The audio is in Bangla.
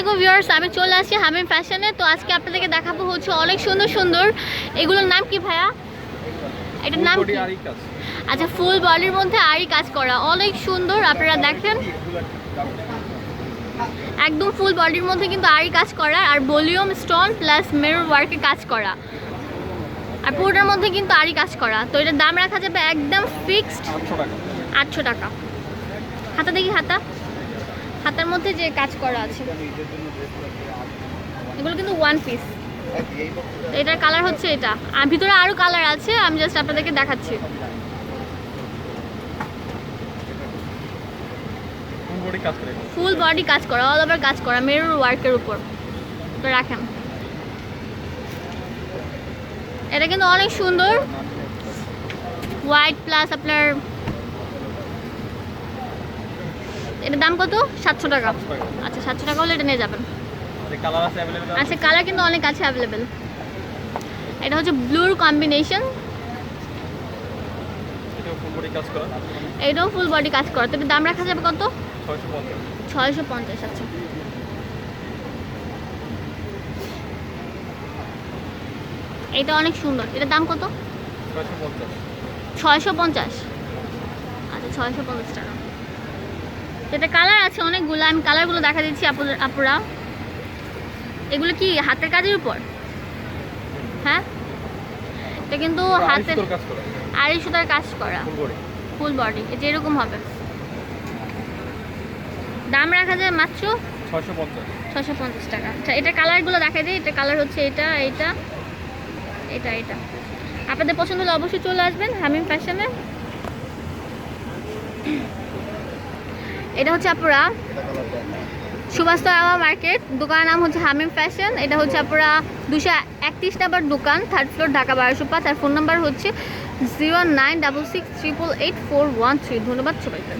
আলাইকুম ভিউয়ার্স আমি চলে আসছি হামিম ফ্যাশনে তো আজকে আপনাদেরকে দেখাবো হচ্ছে অনেক সুন্দর সুন্দর। এগুলোর নাম কি ভাইয়া? এটার নাম কি? আচ্ছা ফুল বডির মধ্যে আরই কাজ করা। অনেক সুন্দর আপনারা দেখেন। একদম ফুল বডির মধ্যে কিন্তু আরই কাজ করা আর ভলিউম স্টোন প্লাস মেরুর ওয়ার্কে কাজ করা। আর পুরোটার মধ্যে কিন্তু আরই কাজ করা। তো এটার দাম রাখা যাবে একদম ফিক্সড আটশো টাকা। হাতা দেখি হাতা। হাতার মধ্যে যে কাজ করা আছে। এগুলো কিন্তু ওয়ান পিস এটার কালার হচ্ছে এটা। আর ভিতরে আরও কালার আছে আমি জাস্ট আপনাদেরকে দেখাচ্ছি। ফুল বডি কাজ করা অল ওভার কাজ করা মেরুর ওয়ার্কের উপর। তো রাখেন। এটা কিন্তু অনেক সুন্দর। হোয়াইট প্লাস আপনার এটার দাম কত? সাতশো টাকা। আচ্ছা সাতশো টাকা হলে এটা নিয়ে যাবেন। আচ্ছা কালার কিন্তু অনেক আছে অ্যাভেলেবেল এটা হচ্ছে ব্লুর কম্বিনেশন এটাও ফুল বডি কাজ করা। তো দাম রাখা যাবে কত? ছয়শো পঞ্চাশ। আচ্ছা। এটা অনেক সুন্দর। এটার দাম কত? ছয়শো পঞ্চাশ। আচ্ছা ছয়শো পঞ্চাশ টাকা। এটা কালার আছে অনেকগুলো আমি কালারগুলো দেখা দিচ্ছি আপুরা। এগুলো কি হাতের কাজের উপর? হ্যাঁ? এটা কিন্তু হাতের আড়াই সুতার কাজ করা। ফুল বডি এটা এরকম হবে। দাম রাখা যায় মাত্র ছশো পঞ্চাশ। টাকা। আচ্ছা এটা কালারগুলো দেখা দিই। এটা কালার হচ্ছে এটা এটা এটা এটা। আপনাদের পছন্দ হলে অবশ্যই চলে আসবেন হামিম ফ্যাশনে। এটা হচ্ছে আপুরা সুভাষতলা মার্কেট। দোকানের নাম হচ্ছে হামিম ফ্যাশন। এটা হচ্ছে আপনারা দুশো একত্রিশ নাম্বার দোকান থার্ড ফ্লোর ঢাকা বারোশো পাঁচ। আর ফোন নাম্বার হচ্ছে zero nine double six triple eight four one three ধন্যবাদ সবাইকে।